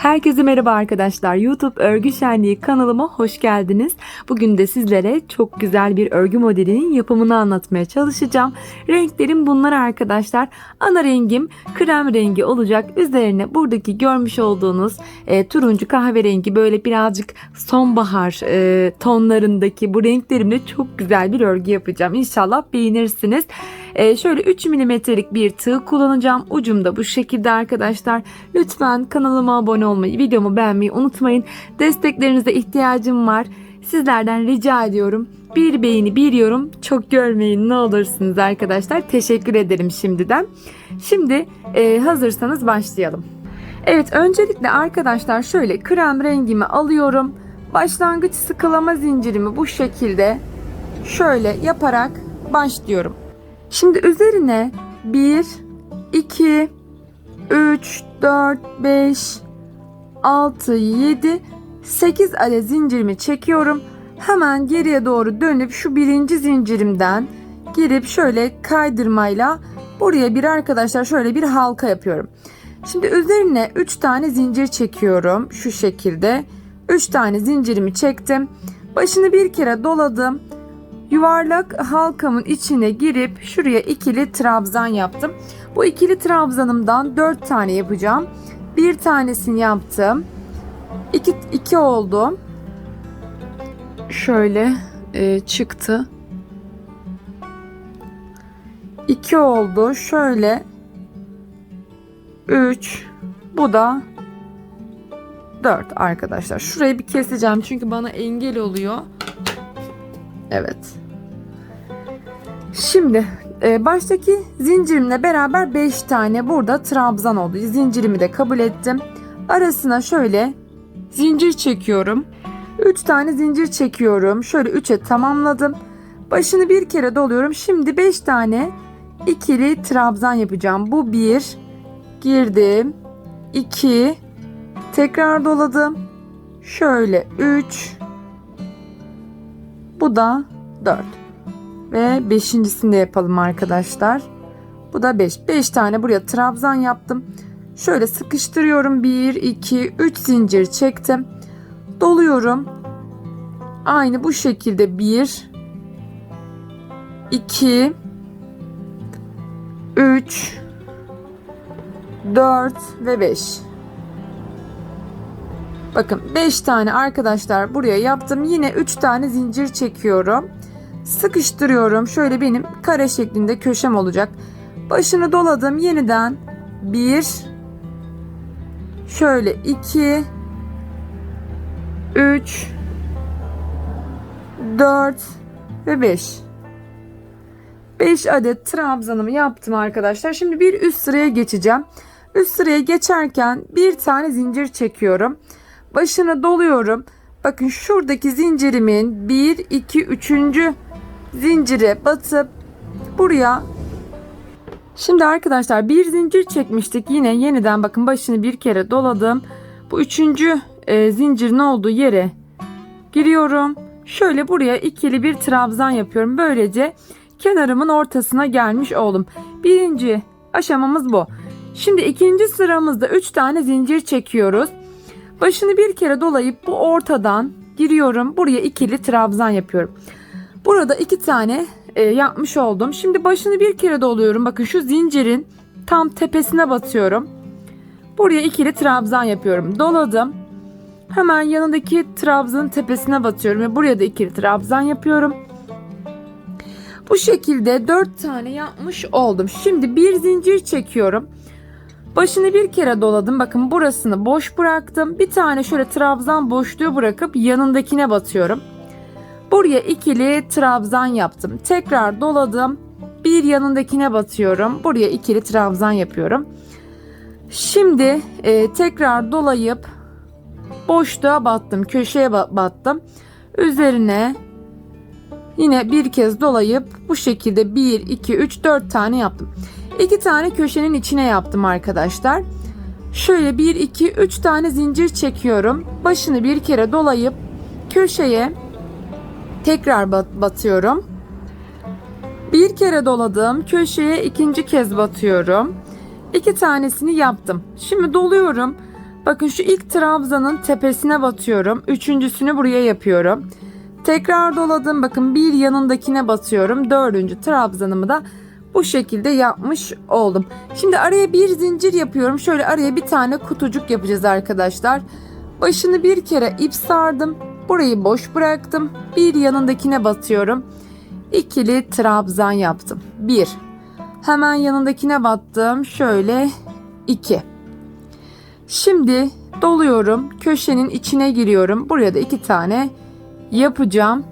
Herkese merhaba arkadaşlar. YouTube Örgü Şenliği kanalıma hoş geldiniz. Bugün de sizlere çok güzel bir örgü modelinin yapımını anlatmaya çalışacağım. Renklerim bunlar arkadaşlar. Ana rengim krem rengi olacak. Üzerine buradaki görmüş olduğunuz e, turuncu kahverengi böyle birazcık sonbahar e, tonlarındaki bu renklerimle çok güzel bir örgü yapacağım. İnşallah beğenirsiniz. E, şöyle 3 milimetrelik bir tığ kullanacağım. Ucum da bu şekilde arkadaşlar. Lütfen kanalıma abone olmayı, videomu beğenmeyi unutmayın. Desteklerinize ihtiyacım var. Sizlerden rica ediyorum. Bir beğeni, bir yorum çok görmeyin ne olursunuz arkadaşlar. Teşekkür ederim şimdiden. Şimdi e, hazırsanız başlayalım. Evet öncelikle arkadaşlar şöyle krem rengimi alıyorum. Başlangıç sıkılama zincirimi bu şekilde şöyle yaparak başlıyorum. Şimdi üzerine 1, 2, 3, 4, 5, 6, 7, 8 adet zincirimi çekiyorum. Hemen geriye doğru dönüp şu birinci zincirimden girip şöyle kaydırmayla buraya bir arkadaşlar şöyle bir halka yapıyorum. Şimdi üzerine 3 tane zincir çekiyorum şu şekilde. 3 tane zincirimi çektim. Başını bir kere doladım. Yuvarlak halkamın içine girip şuraya ikili trabzan yaptım. Bu ikili trabzanımdan 4 tane yapacağım. Bir tanesini yaptım. 2 2 oldu. Şöyle e, çıktı. 2 oldu. Şöyle 3 bu da 4 arkadaşlar. Şurayı bir keseceğim çünkü bana engel oluyor. Evet. Şimdi e, baştaki zincirimle beraber 5 tane burada trabzan oldu. Zincirimi de kabul ettim. Arasına şöyle zincir çekiyorum. 3 tane zincir çekiyorum. Şöyle 3'e tamamladım. Başını bir kere doluyorum. Şimdi 5 tane ikili trabzan yapacağım. Bu 1 girdim. 2 tekrar doladım. Şöyle 3 bu da 4. Ve beşincisini de yapalım arkadaşlar. Bu da 5. 5 tane buraya trabzan yaptım. Şöyle sıkıştırıyorum. 1, 2, 3 zincir çektim. Doluyorum. Aynı bu şekilde 1, 2, 3, 4 ve 5. Bakın 5 tane arkadaşlar buraya yaptım. Yine 3 tane zincir çekiyorum. Sıkıştırıyorum. Şöyle benim kare şeklinde köşem olacak. Başını doladım. Yeniden 1 şöyle 2 3 4 ve 5 5 adet trabzanımı yaptım arkadaşlar. Şimdi bir üst sıraya geçeceğim. Üst sıraya geçerken bir tane zincir çekiyorum. Başını doluyorum. Bakın şuradaki zincirimin 1 2 3. zincire batıp buraya Şimdi arkadaşlar bir zincir çekmiştik. Yine yeniden bakın başını bir kere doladım. Bu üçüncü e, zincirin olduğu yere giriyorum. Şöyle buraya ikili bir trabzan yapıyorum. Böylece kenarımın ortasına gelmiş oldum. Birinci aşamamız bu. Şimdi ikinci sıramızda 3 tane zincir çekiyoruz. Başını bir kere dolayıp bu ortadan giriyorum. Buraya ikili trabzan yapıyorum. Burada iki tane e, yapmış oldum. Şimdi başını bir kere doluyorum. Bakın şu zincirin tam tepesine batıyorum. Buraya ikili trabzan yapıyorum. Doladım. Hemen yanındaki trabzanın tepesine batıyorum ve buraya da ikili trabzan yapıyorum. Bu şekilde 4 tane yapmış oldum. Şimdi bir zincir çekiyorum. Başını bir kere doladım. Bakın burasını boş bıraktım. Bir tane şöyle trabzan boşluğu bırakıp yanındakine batıyorum. Buraya ikili trabzan yaptım. Tekrar doladım. Bir yanındakine batıyorum. Buraya ikili trabzan yapıyorum. Şimdi e, tekrar dolayıp boşluğa battım. Köşeye battım. Üzerine yine bir kez dolayıp bu şekilde 1, 2, 3, 4 tane yaptım. 2 tane köşenin içine yaptım arkadaşlar. Şöyle 1, 2, 3 tane zincir çekiyorum. Başını bir kere dolayıp köşeye tekrar batıyorum. Bir kere doladım. Köşeye ikinci kez batıyorum. İki tanesini yaptım. Şimdi doluyorum. Bakın şu ilk trabzanın tepesine batıyorum. Üçüncüsünü buraya yapıyorum. Tekrar doladım. Bakın bir yanındakine batıyorum. Dördüncü trabzanımı da bu şekilde yapmış oldum. Şimdi araya bir zincir yapıyorum. Şöyle araya bir tane kutucuk yapacağız arkadaşlar. Başını bir kere ip sardım. Burayı boş bıraktım. Bir yanındakine batıyorum. İkili trabzan yaptım. Bir. Hemen yanındakine battım. Şöyle iki. Şimdi doluyorum. Köşenin içine giriyorum. Buraya da iki tane yapacağım.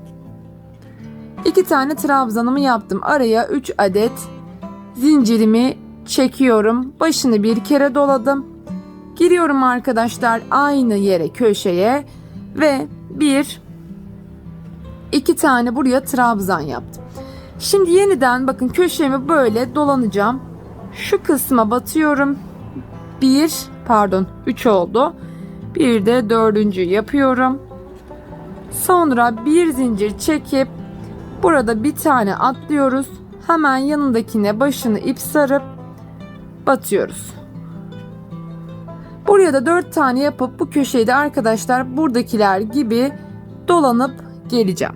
İki tane trabzanımı yaptım. Araya 3 adet zincirimi çekiyorum. Başını bir kere doladım. Giriyorum arkadaşlar aynı yere köşeye ve bir iki tane buraya trabzan yaptım. Şimdi yeniden bakın köşemi böyle dolanacağım. Şu kısma batıyorum. Bir pardon 3 oldu. Bir de dördüncü yapıyorum. Sonra bir zincir çekip burada bir tane atlıyoruz. Hemen yanındakine başını ip sarıp batıyoruz. Buraya da 4 tane yapıp bu köşeyi de arkadaşlar buradakiler gibi dolanıp geleceğim.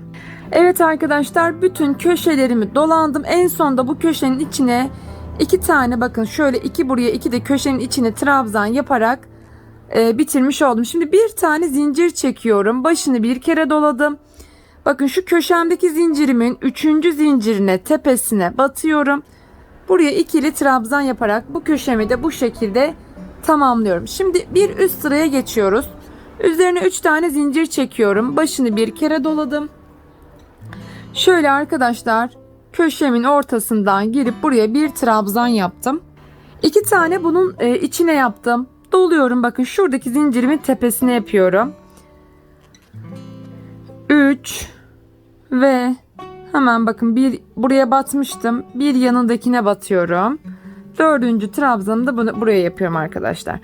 Evet arkadaşlar bütün köşelerimi dolandım. En sonda bu köşenin içine iki tane bakın şöyle iki buraya iki de köşenin içine trabzan yaparak e, bitirmiş oldum. Şimdi bir tane zincir çekiyorum. Başını bir kere doladım. Bakın şu köşemdeki zincirimin üçüncü zincirine tepesine batıyorum. Buraya ikili trabzan yaparak bu köşemi de bu şekilde tamamlıyorum. Şimdi bir üst sıraya geçiyoruz. Üzerine 3 tane zincir çekiyorum. Başını bir kere doladım. Şöyle arkadaşlar köşemin ortasından girip buraya bir trabzan yaptım. İki tane bunun e, içine yaptım. Doluyorum bakın şuradaki zincirimin tepesine yapıyorum. 3 ve hemen bakın bir buraya batmıştım. Bir yanındakine batıyorum. Dördüncü trabzanı da bunu, buraya yapıyorum arkadaşlar.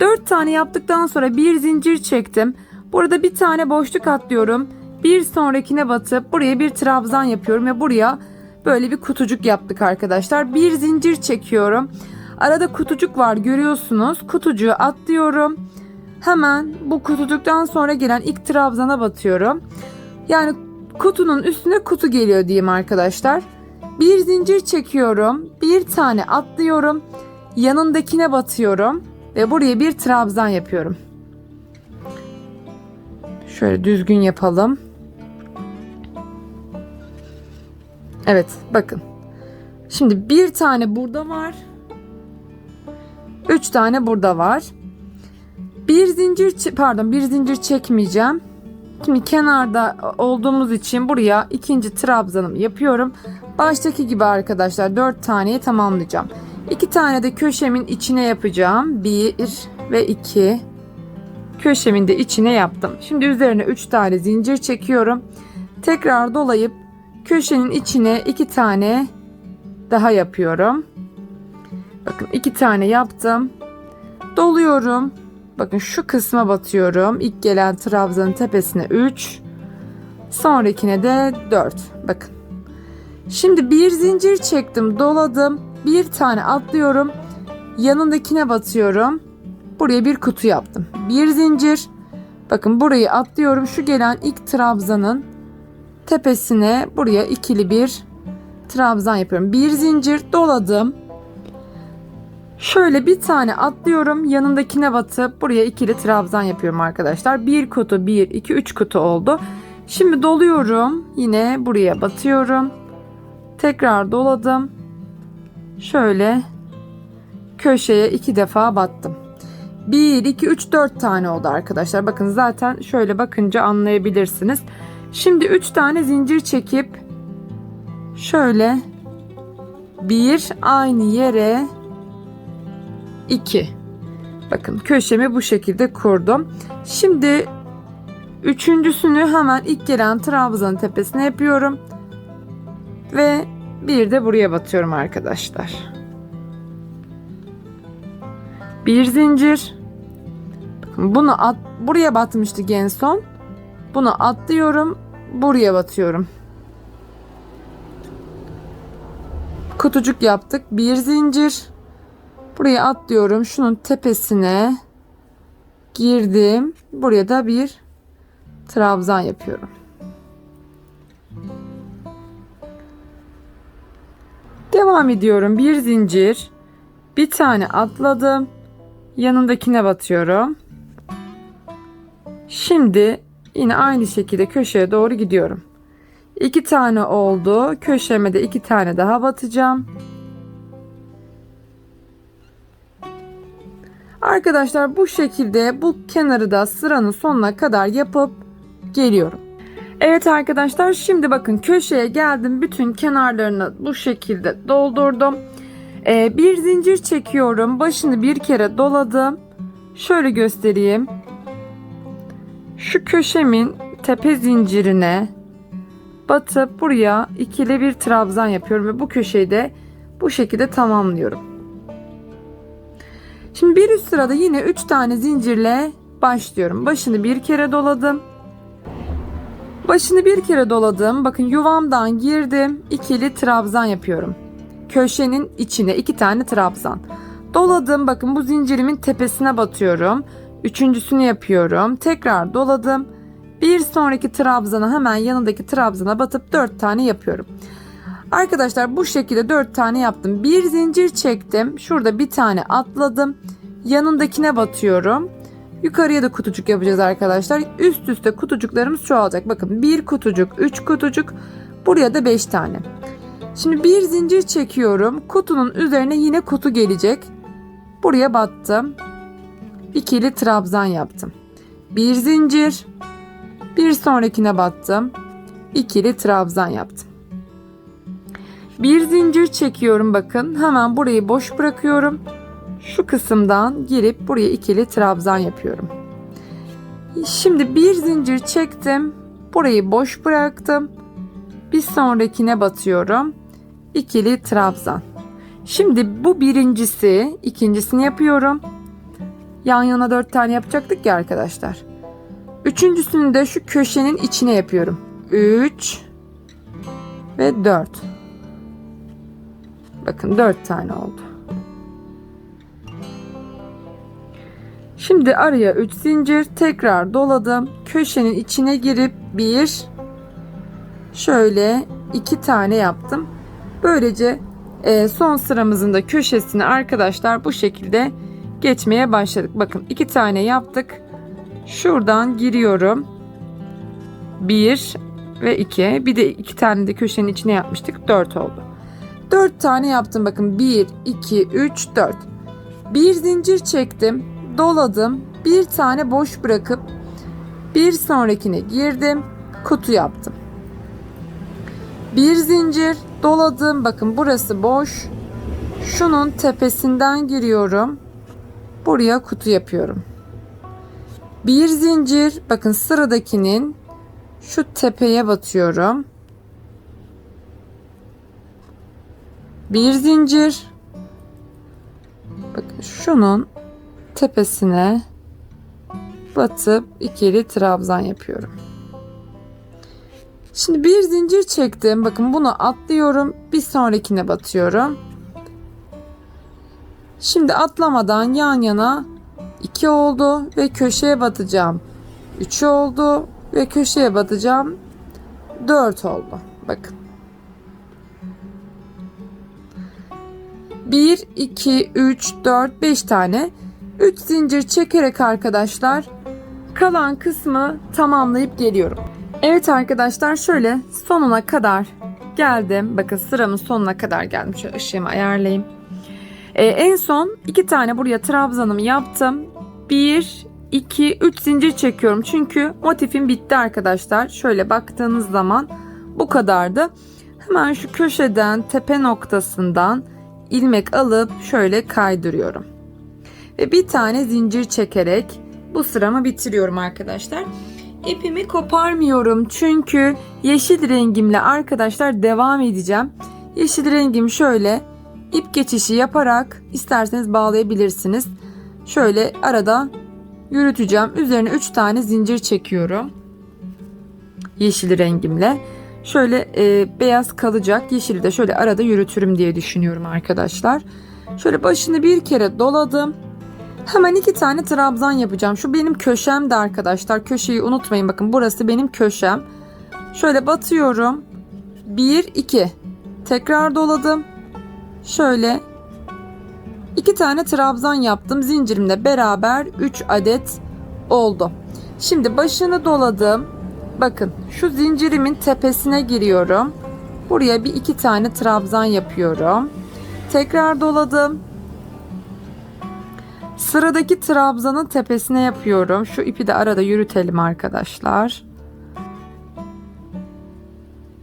Dört tane yaptıktan sonra bir zincir çektim. Burada bir tane boşluk atlıyorum. Bir sonrakine batıp buraya bir trabzan yapıyorum ve buraya böyle bir kutucuk yaptık arkadaşlar. Bir zincir çekiyorum. Arada kutucuk var görüyorsunuz. Kutucuğu atlıyorum. Hemen bu kutucuktan sonra gelen ilk trabzana batıyorum. Yani kutunun üstüne kutu geliyor diyeyim arkadaşlar. Bir zincir çekiyorum. Bir tane atlıyorum. Yanındakine batıyorum. Ve buraya bir trabzan yapıyorum. Şöyle düzgün yapalım. Evet bakın. Şimdi bir tane burada var. Üç tane burada var. Bir zincir pardon bir zincir çekmeyeceğim. Şimdi kenarda olduğumuz için buraya ikinci trabzanımı yapıyorum. Baştaki gibi arkadaşlar 4 taneyi tamamlayacağım. 2 tane de köşemin içine yapacağım. 1 ve 2. Köşemin de içine yaptım. Şimdi üzerine 3 tane zincir çekiyorum. Tekrar dolayıp köşenin içine 2 tane daha yapıyorum. Bakın 2 tane yaptım. Doluyorum. Bakın şu kısma batıyorum. İlk gelen trabzanın tepesine 3. Sonrakine de 4. Bakın. Şimdi bir zincir çektim, doladım. Bir tane atlıyorum. Yanındakine batıyorum. Buraya bir kutu yaptım. Bir zincir. Bakın burayı atlıyorum. Şu gelen ilk trabzanın tepesine buraya ikili bir trabzan yapıyorum. Bir zincir doladım. Şöyle bir tane atlıyorum. Yanındakine batıp buraya ikili trabzan yapıyorum arkadaşlar. Bir kutu, bir, iki, üç kutu oldu. Şimdi doluyorum. Yine buraya batıyorum. Tekrar doladım. Şöyle köşeye iki defa battım. 1, 2, 3, 4 tane oldu arkadaşlar. Bakın zaten şöyle bakınca anlayabilirsiniz. Şimdi 3 tane zincir çekip şöyle bir aynı yere 2. Bakın köşemi bu şekilde kurdum. Şimdi üçüncüsünü hemen ilk gelen trabzanın tepesine yapıyorum. Ve bir de buraya batıyorum arkadaşlar. Bir zincir. Bakın bunu at, buraya batmıştık en son. Bunu atlıyorum. Buraya batıyorum. Kutucuk yaptık. Bir zincir. Buraya atlıyorum. Şunun tepesine girdim. Buraya da bir trabzan yapıyorum. Devam ediyorum. Bir zincir. Bir tane atladım. Yanındakine batıyorum. Şimdi yine aynı şekilde köşeye doğru gidiyorum. İki tane oldu. Köşeme de iki tane daha batacağım. Arkadaşlar bu şekilde bu kenarı da sıranın sonuna kadar yapıp geliyorum. Evet arkadaşlar şimdi bakın köşeye geldim. Bütün kenarlarını bu şekilde doldurdum. Ee, bir zincir çekiyorum. Başını bir kere doladım. Şöyle göstereyim. Şu köşemin tepe zincirine batıp buraya ikili bir trabzan yapıyorum ve bu köşeyi de bu şekilde tamamlıyorum. Şimdi bir üst sırada yine 3 tane zincirle başlıyorum. Başını bir kere doladım. Başını bir kere doladım. Bakın yuvamdan girdim. ikili trabzan yapıyorum. Köşenin içine iki tane trabzan. Doladım. Bakın bu zincirimin tepesine batıyorum. Üçüncüsünü yapıyorum. Tekrar doladım. Bir sonraki trabzana hemen yanındaki trabzana batıp dört tane yapıyorum. Arkadaşlar bu şekilde dört tane yaptım. Bir zincir çektim. Şurada bir tane atladım. Yanındakine batıyorum. Yukarıya da kutucuk yapacağız arkadaşlar. Üst üste kutucuklarımız çoğalacak. Bakın bir kutucuk, üç kutucuk. Buraya da beş tane. Şimdi bir zincir çekiyorum. Kutunun üzerine yine kutu gelecek. Buraya battım. İkili trabzan yaptım. Bir zincir. Bir sonrakine battım. İkili trabzan yaptım. Bir zincir çekiyorum bakın. Hemen burayı boş bırakıyorum. Şu kısımdan girip buraya ikili trabzan yapıyorum. Şimdi bir zincir çektim. Burayı boş bıraktım. Bir sonrakine batıyorum. İkili trabzan. Şimdi bu birincisi, ikincisini yapıyorum. Yan yana dört tane yapacaktık ya arkadaşlar. Üçüncüsünü de şu köşenin içine yapıyorum. 3 ve 4. Bakın 4 tane oldu. Şimdi araya 3 zincir tekrar doladım. Köşenin içine girip bir şöyle iki tane yaptım. Böylece e, son sıramızın da köşesini arkadaşlar bu şekilde geçmeye başladık. Bakın iki tane yaptık. Şuradan giriyorum. Bir ve iki. Bir de iki tane de köşenin içine yapmıştık. Dört oldu. Dört tane yaptım. Bakın bir, iki, üç, dört. Bir zincir çektim. Doladım. Bir tane boş bırakıp bir sonrakine girdim. Kutu yaptım. Bir zincir doladım. Bakın burası boş. Şunun tepesinden giriyorum. Buraya kutu yapıyorum. Bir zincir bakın sıradakinin şu tepeye batıyorum. Bir zincir bakın şunun tepesine batıp ikili trabzan yapıyorum. Şimdi bir zincir çektim. Bakın bunu atlıyorum. Bir sonrakine batıyorum. Şimdi atlamadan yan yana 2 oldu ve köşeye batacağım. 3 oldu ve köşeye batacağım. 4 oldu. Bakın. 1, 2, 3, 4, 5 tane 3 zincir çekerek arkadaşlar kalan kısmı tamamlayıp geliyorum. Evet arkadaşlar şöyle sonuna kadar geldim. Bakın sıramın sonuna kadar geldim. Şöyle ışığımı ayarlayayım. Ee, en son iki tane buraya trabzanımı yaptım. 1, 2, 3 zincir çekiyorum. Çünkü motifim bitti arkadaşlar. Şöyle baktığınız zaman bu kadardı. Hemen şu köşeden tepe noktasından ilmek alıp şöyle kaydırıyorum. Ve bir tane zincir çekerek bu sıramı bitiriyorum arkadaşlar. İpimi koparmıyorum çünkü yeşil rengimle arkadaşlar devam edeceğim. Yeşil rengim şöyle ip geçişi yaparak isterseniz bağlayabilirsiniz. Şöyle arada yürüteceğim. Üzerine 3 tane zincir çekiyorum. Yeşil rengimle. Şöyle e, beyaz kalacak. Yeşili de şöyle arada yürütürüm diye düşünüyorum arkadaşlar. Şöyle başını bir kere doladım. Hemen iki tane trabzan yapacağım. Şu benim köşemde arkadaşlar. Köşeyi unutmayın bakın burası benim köşem. Şöyle batıyorum. 1 2. Tekrar doladım. Şöyle iki tane trabzan yaptım. Zincirimle beraber 3 adet oldu. Şimdi başını doladım. Bakın şu zincirimin tepesine giriyorum. Buraya bir iki tane trabzan yapıyorum. Tekrar doladım. Sıradaki trabzanın tepesine yapıyorum. Şu ipi de arada yürütelim arkadaşlar.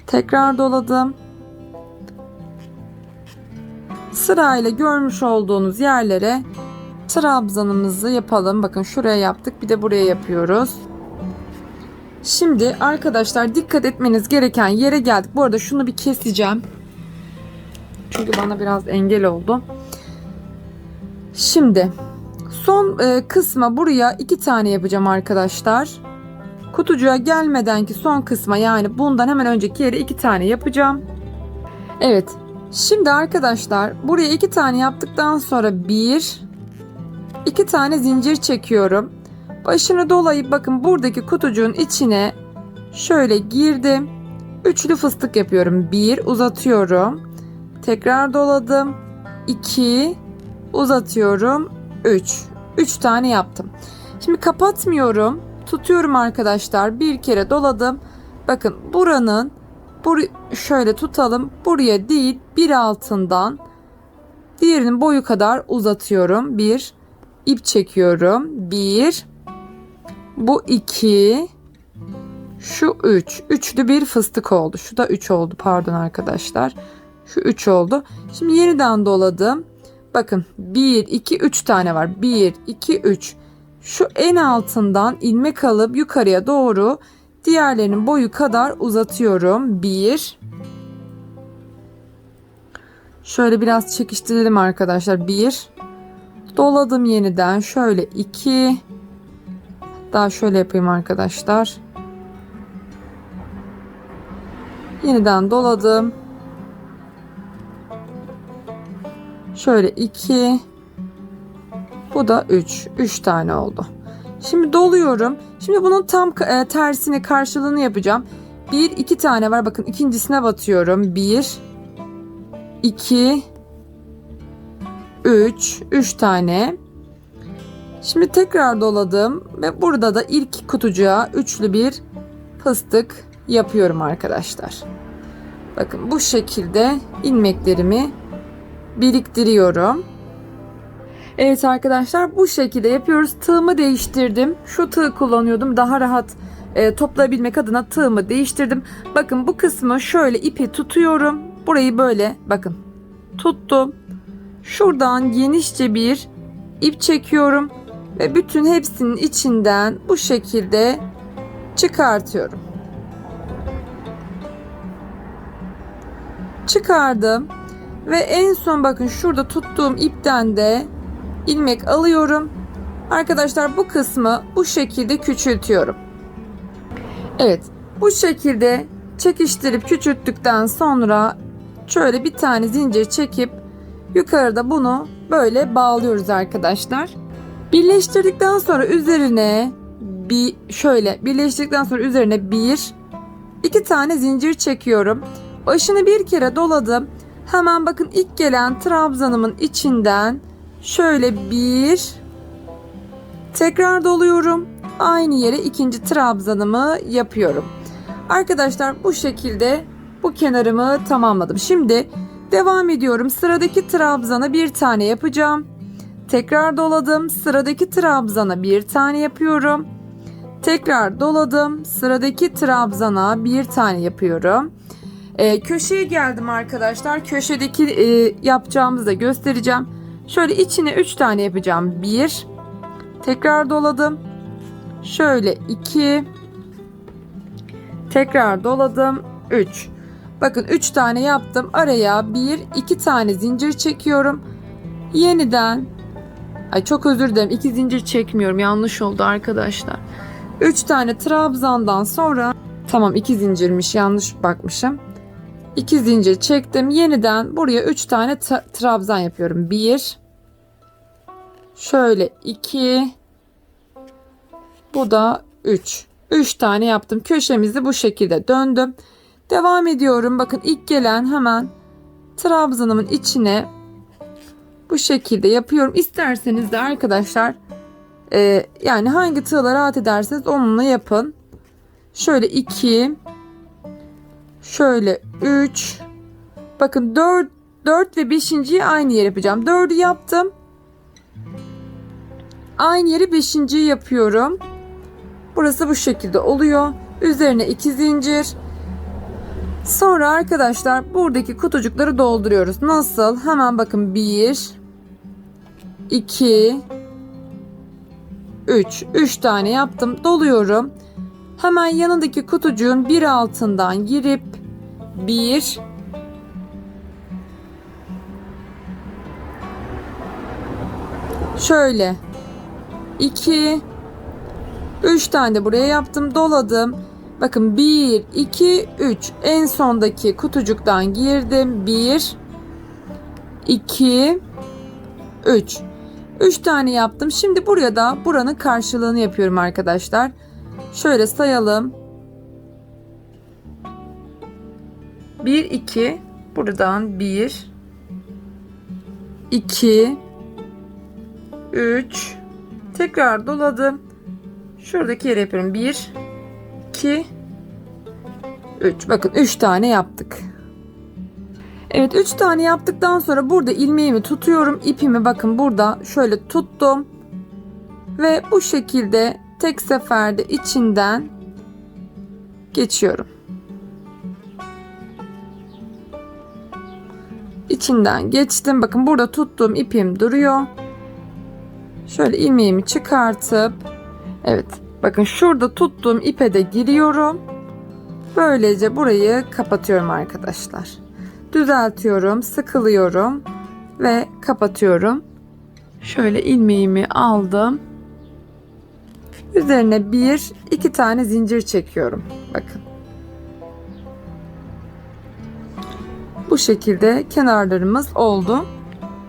Tekrar doladım. Sırayla görmüş olduğunuz yerlere trabzanımızı yapalım. Bakın şuraya yaptık. Bir de buraya yapıyoruz. Şimdi arkadaşlar dikkat etmeniz gereken yere geldik. Bu arada şunu bir keseceğim. Çünkü bana biraz engel oldu. Şimdi son e, kısma buraya iki tane yapacağım arkadaşlar. Kutucuğa gelmedenki son kısma yani bundan hemen önceki yere iki tane yapacağım. Evet. Şimdi arkadaşlar buraya iki tane yaptıktan sonra bir iki tane zincir çekiyorum. Başını dolayıp bakın buradaki kutucuğun içine şöyle girdim. Üçlü fıstık yapıyorum. Bir uzatıyorum. Tekrar doladım. 2 uzatıyorum. 3. 3 tane yaptım. Şimdi kapatmıyorum. Tutuyorum arkadaşlar. Bir kere doladım. Bakın buranın bur şöyle tutalım. Buraya değil bir altından diğerinin boyu kadar uzatıyorum. Bir ip çekiyorum. Bir bu iki şu üç. Üçlü bir fıstık oldu. Şu da üç oldu pardon arkadaşlar. Şu 3 oldu. Şimdi yeniden doladım. Bakın 1, 2, 3 tane var. 1, 2, 3. Şu en altından ilmek alıp yukarıya doğru diğerlerinin boyu kadar uzatıyorum. 1. Şöyle biraz çekiştirelim arkadaşlar. 1. Doladım yeniden. Şöyle 2. Daha şöyle yapayım arkadaşlar. Yeniden doladım. Şöyle 2. Bu da 3. 3 tane oldu. Şimdi doluyorum. Şimdi bunun tam e, tersini karşılığını yapacağım. 1 2 tane var. Bakın ikincisine batıyorum. 1 2 3 3 tane. Şimdi tekrar doladım ve burada da ilk kutucuğa üçlü bir fıstık yapıyorum arkadaşlar. Bakın bu şekilde ilmeklerimi biriktiriyorum. Evet arkadaşlar bu şekilde yapıyoruz. Tığımı değiştirdim. Şu tığ kullanıyordum. Daha rahat e, toplayabilmek adına tığımı değiştirdim. Bakın bu kısmı şöyle ipi tutuyorum. Burayı böyle bakın tuttum. Şuradan genişçe bir ip çekiyorum ve bütün hepsinin içinden bu şekilde çıkartıyorum. Çıkardım. Ve en son bakın şurada tuttuğum ipten de ilmek alıyorum. Arkadaşlar bu kısmı bu şekilde küçültüyorum. Evet bu şekilde çekiştirip küçülttükten sonra şöyle bir tane zincir çekip yukarıda bunu böyle bağlıyoruz arkadaşlar. Birleştirdikten sonra üzerine bir şöyle birleştirdikten sonra üzerine bir iki tane zincir çekiyorum. Başını bir kere doladım. Hemen bakın ilk gelen trabzanımın içinden şöyle bir tekrar doluyorum. Aynı yere ikinci trabzanımı yapıyorum. Arkadaşlar bu şekilde bu kenarımı tamamladım. Şimdi devam ediyorum. Sıradaki trabzana bir tane yapacağım. Tekrar doladım. Sıradaki trabzana bir tane yapıyorum. Tekrar doladım. Sıradaki trabzana bir tane yapıyorum. Ee, köşeye geldim arkadaşlar. Köşedeki e, yapacağımızı da göstereceğim. Şöyle içine 3 tane yapacağım. 1 Tekrar doladım. Şöyle 2 Tekrar doladım. 3 Bakın 3 tane yaptım. Araya 1 2 tane zincir çekiyorum. Yeniden Ay çok özür dilerim. 2 zincir çekmiyorum. Yanlış oldu arkadaşlar. 3 tane trabzandan sonra tamam 2 zincirmiş. Yanlış bakmışım. 2 zincir çektim. Yeniden buraya 3 tane trabzan yapıyorum. 1 Şöyle 2. Bu da 3. 3 tane yaptım. Köşemizi bu şekilde döndüm. Devam ediyorum. Bakın ilk gelen hemen trabzanımın içine bu şekilde yapıyorum. İsterseniz de arkadaşlar e, yani hangi tığla rahat ederseniz onunla yapın. Şöyle 2 şöyle 3 bakın 4 4 ve 5.yi aynı yere yapacağım. 4'ü yaptım. Aynı yeri 5.yi yapıyorum. Burası bu şekilde oluyor. Üzerine 2 zincir. Sonra arkadaşlar buradaki kutucukları dolduruyoruz. Nasıl? Hemen bakın 1 2 3 3 tane yaptım. Doluyorum. Hemen yanındaki kutucuğun bir altından girip 1 Şöyle 2 3 tane de buraya yaptım. Doladım. Bakın 1 2 3 en sondaki kutucuktan girdim. 1 2 3 3 tane yaptım. Şimdi buraya da buranın karşılığını yapıyorum arkadaşlar. Şöyle sayalım. 1 2 buradan 1 2 3 tekrar doladım. Şuradaki yere yapıyorum. 1 2 3 bakın 3 tane yaptık. Evet 3 tane yaptıktan sonra burada ilmeğimi tutuyorum. İpimi bakın burada şöyle tuttum. Ve bu şekilde tek seferde içinden geçiyorum. İçinden geçtim. Bakın burada tuttuğum ipim duruyor. Şöyle ilmeğimi çıkartıp evet bakın şurada tuttuğum ipe de giriyorum. Böylece burayı kapatıyorum arkadaşlar. Düzeltiyorum, sıkılıyorum ve kapatıyorum. Şöyle ilmeğimi aldım. Üzerine bir, iki tane zincir çekiyorum. Bakın. Bu şekilde kenarlarımız oldu.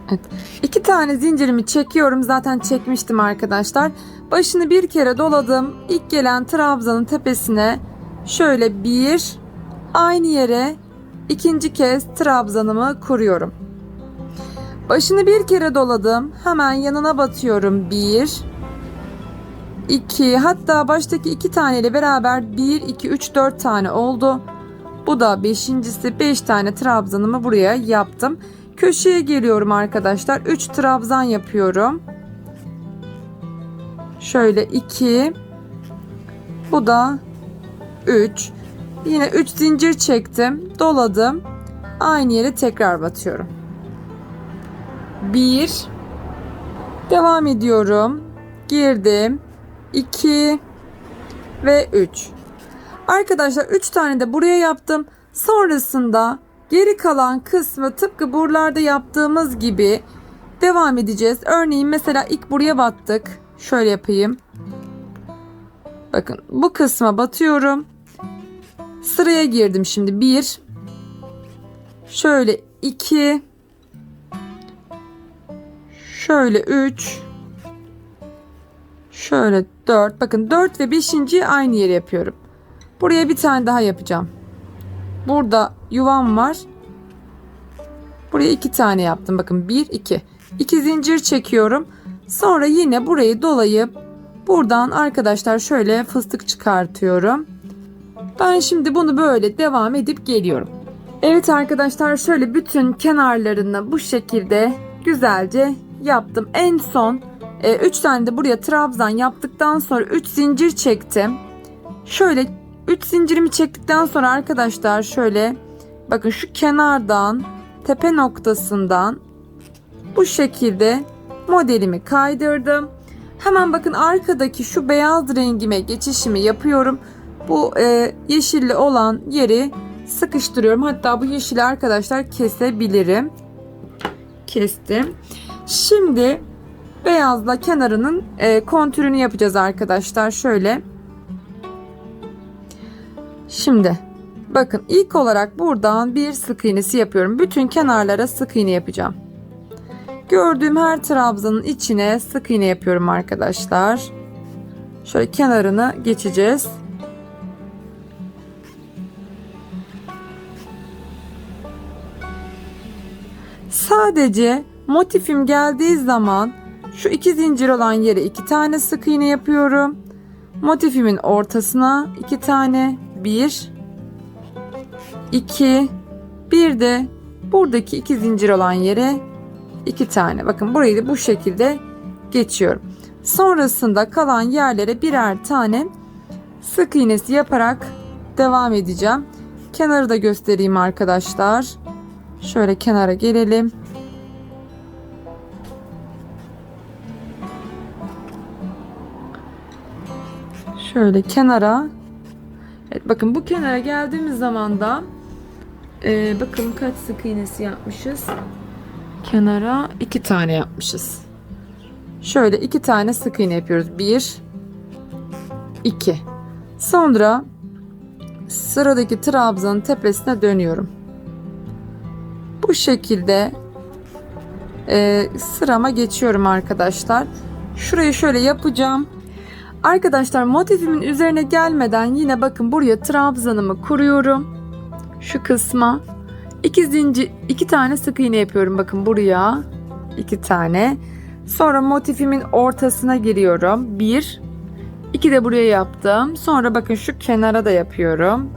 Evet. İki tane zincirimi çekiyorum. Zaten çekmiştim arkadaşlar. Başını bir kere doladım. İlk gelen trabzanın tepesine şöyle bir aynı yere ikinci kez trabzanımı kuruyorum. Başını bir kere doladım. Hemen yanına batıyorum. Bir, iki, hatta baştaki iki taneyle beraber bir, iki, üç, dört tane oldu. Bu da beşincisi. Beş tane trabzanımı buraya yaptım. Köşeye geliyorum arkadaşlar. 3 trabzan yapıyorum. Şöyle 2 bu da 3 yine 3 zincir çektim doladım aynı yere tekrar batıyorum 1 devam ediyorum girdim 2 ve 3 arkadaşlar 3 tane de buraya yaptım sonrasında Geri kalan kısmı tıpkı buralarda yaptığımız gibi devam edeceğiz. Örneğin mesela ilk buraya battık. Şöyle yapayım. Bakın bu kısma batıyorum. Sıraya girdim şimdi. 1 Şöyle 2 Şöyle 3 Şöyle 4 Bakın 4 ve 5. aynı yere yapıyorum. Buraya bir tane daha yapacağım. Burada yuvam var. Buraya iki tane yaptım. Bakın bir iki. İki zincir çekiyorum. Sonra yine burayı dolayıp buradan arkadaşlar şöyle fıstık çıkartıyorum. Ben şimdi bunu böyle devam edip geliyorum. Evet arkadaşlar şöyle bütün kenarlarını bu şekilde güzelce yaptım. En son 3 e, tane de buraya trabzan yaptıktan sonra 3 zincir çektim. Şöyle 3 zincirimi çektikten sonra arkadaşlar şöyle bakın şu kenardan tepe noktasından bu şekilde modelimi kaydırdım. Hemen bakın arkadaki şu beyaz rengime geçişimi yapıyorum. Bu e, yeşilli olan yeri sıkıştırıyorum. Hatta bu yeşili arkadaşlar kesebilirim. Kestim. Şimdi beyazla kenarının e, kontürünü yapacağız arkadaşlar. Şöyle Şimdi bakın ilk olarak buradan bir sık iğnesi yapıyorum. Bütün kenarlara sık iğne yapacağım. Gördüğüm her trabzanın içine sık iğne yapıyorum arkadaşlar. Şöyle kenarını geçeceğiz. Sadece motifim geldiği zaman şu iki zincir olan yere iki tane sık iğne yapıyorum. Motifimin ortasına iki tane bir, iki, bir de buradaki iki zincir olan yere iki tane. Bakın burayı da bu şekilde geçiyorum. Sonrasında kalan yerlere birer tane sık iğnesi yaparak devam edeceğim. Kenarı da göstereyim arkadaşlar. Şöyle kenara gelelim. Şöyle kenara. Evet bakın bu kenara geldiğimiz zaman da e, bakalım kaç sık iğnesi yapmışız. Kenara iki tane yapmışız. Şöyle iki tane sık iğne yapıyoruz. Bir, iki. Sonra sıradaki trabzanın tepesine dönüyorum. Bu şekilde e, sırama geçiyorum arkadaşlar. Şurayı şöyle yapacağım. Arkadaşlar motifimin üzerine gelmeden yine bakın buraya trabzanımı kuruyorum. Şu kısma iki zincir iki tane sık iğne yapıyorum bakın buraya. iki tane. Sonra motifimin ortasına giriyorum. Bir, iki de buraya yaptım. Sonra bakın şu kenara da yapıyorum.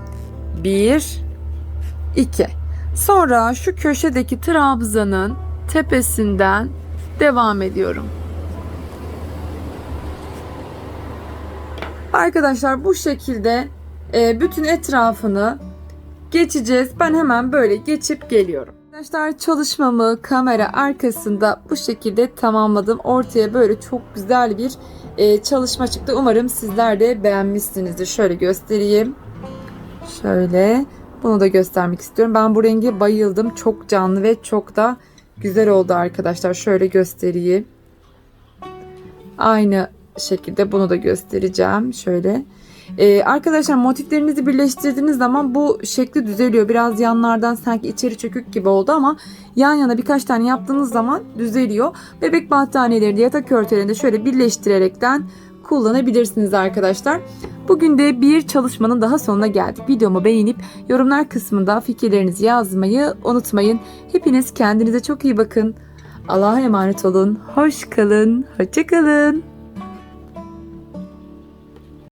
Bir, iki. Sonra şu köşedeki trabzanın tepesinden devam ediyorum. Arkadaşlar bu şekilde e, bütün etrafını geçeceğiz. Ben hemen böyle geçip geliyorum. Arkadaşlar çalışmamı kamera arkasında bu şekilde tamamladım. Ortaya böyle çok güzel bir e, çalışma çıktı. Umarım sizler de beğenmişsinizdir. Şöyle göstereyim. Şöyle bunu da göstermek istiyorum. Ben bu renge bayıldım. Çok canlı ve çok da güzel oldu arkadaşlar. Şöyle göstereyim. Aynı şekilde bunu da göstereceğim. Şöyle. Ee, arkadaşlar motiflerinizi birleştirdiğiniz zaman bu şekli düzeliyor. Biraz yanlardan sanki içeri çökük gibi oldu ama yan yana birkaç tane yaptığınız zaman düzeliyor. Bebek battaniyeleri de yatak örtülerini de şöyle birleştirerekten kullanabilirsiniz arkadaşlar. Bugün de bir çalışmanın daha sonuna geldik. Videomu beğenip yorumlar kısmında fikirlerinizi yazmayı unutmayın. Hepiniz kendinize çok iyi bakın. Allah'a emanet olun. Hoş kalın. Hoşça kalın.